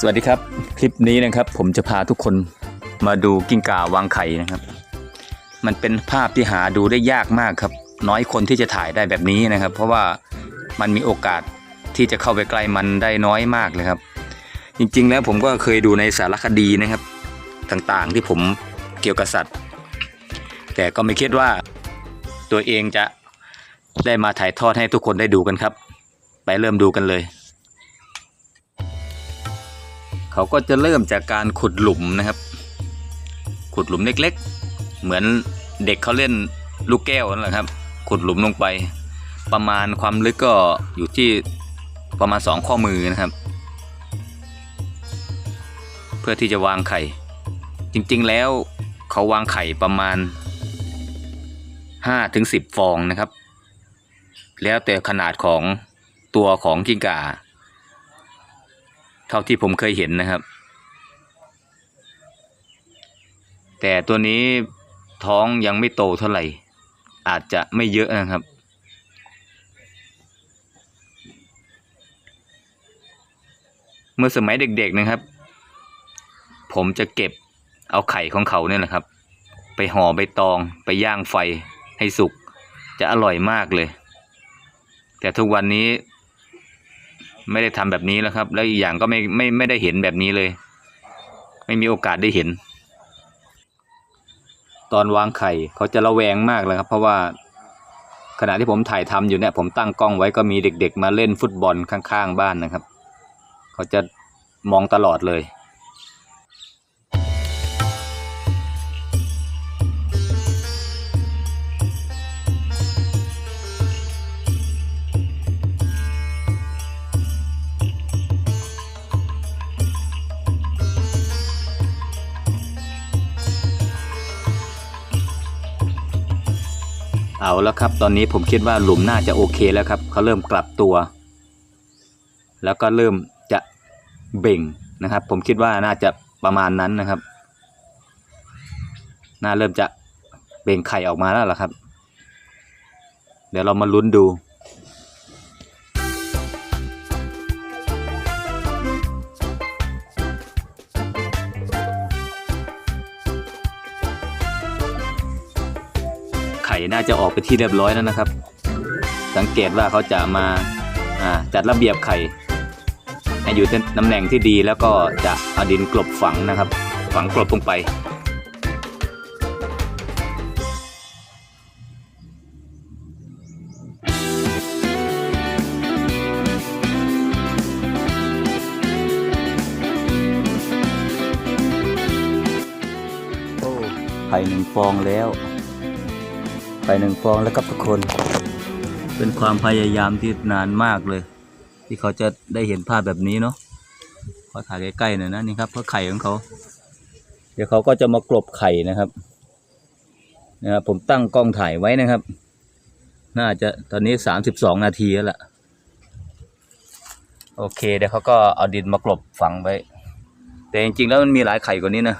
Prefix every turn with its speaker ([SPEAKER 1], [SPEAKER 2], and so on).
[SPEAKER 1] สวัสดีครับ คลิปนี้นะครับ ผมจะพาทุกคนมาดูกิ้งก่าวางไข่นะครับ มันเป็นภาพที่หาดูได้ยากมากครับ น้อยคนที่จะถ่ายได้แบบนี้นะครับ เพราะว่ามันมีโอกาสที่จะเข้าไปใกล้มันได้น้อยมากเลยครับ จริงๆแล้วผมก็เคยดูในสารคดีนะครับ ต่างๆที่ผมเกี่ยวกับสัตว์ แต่ก็ไม่คิดว่าตัวเองจะได้มาถ่ายทอดให้ทุกคนได้ดูกันครับ ไปเริ่มดูกันเลย เขาก็จะเริ่มจากการขุดหลุมนะครับ ขุดหลุมเล็กๆ เหมือนเด็กเขาเล่นลูกแก้วนั่นแหละครับ ขุดหลุมลงไป ประมาณความลึกก็อยู่ที่ประมาณสองข้อมือนะครับ เพื่อที่จะวางไข่ จริงๆแล้วเขาวางไข่ประมาณ5ถึง10 ฟองนะครับ แล้วแต่ขนาดของตัวของกิ้งก่า เท่าที่ผมเคยเห็นนะครับ แต่ตัวนี้ท้องยังไม่โตเท่าไหร่ อาจจะไม่เยอะนะครับ เมื่อสมัยเด็กๆนะครับ ผมจะเก็บเอาไข่ของเขาเนี่ยแหละครับ ไปห่อใบตองไปย่างไฟให้สุก จะอร่อยมากเลย แต่ทุกวันนี้ ไม่ได้ทำแบบนี้แล้วครับ แล้วอีกอย่างก็ไม่ไม่ไม่ได้เห็นแบบนี้เลย ไม่มีโอกาสได้เห็น ตอนวางไข่เขาจะระแวงมากเลยครับ เพราะว่าขณะที่ผมถ่ายทำอยู่เนี่ยผมตั้งกล้องไว้ก็มีเด็ก ๆ มาเล่นฟุตบอลข้างๆบ้านนะครับ เขาจะมองตลอดเลย เอาแล้วครับ ตอนนี้ผมคิดว่าหลุมน่าจะโอเคแล้วครับเขาเริ่มกลับตัว แล้วก็เริ่มจะเบ่งนะครับ ผมคิดว่าน่าจะประมาณนั้นนะครับ น่าเริ่มจะเบ่งไข่ออกมาแล้วล่ะครับ เดี๋ยวเรามาลุ้นดู น่าจะออกไปที่เรียบร้อยแล้วนะครับ สังเกตว่าเขาจะมาจัดระเบียบไข่ให้อยู่ในตำแหน่งที่ดีแล้วก็จะเอาดินกลบฝังนะครับ ฝังกลบลงไป ไข่หนึ่งฟองแล้ว ไข่หนึ่งฟองแล้วครับทุกคน เป็นความพยายามที่นานมากเลย ที่เขาจะได้เห็นภาพแบบนี้เนาะขอถ่ายใกล้ๆหน่อยนะนี่ครับเพราะไข่ของเขา เดี๋ยวเขาก็จะมากลบไข่นะครับนะครับผมตั้งกล้องถ่ายไว้นะครับ น่าจะตอนนี้สามสิบสองนาทีแล้วล่ะโอเคเดี๋ยวเขาก็เอาดินมากลบฝังไว้ แต่จริงๆแล้วมันมีหลายไข่กว่านี้นะ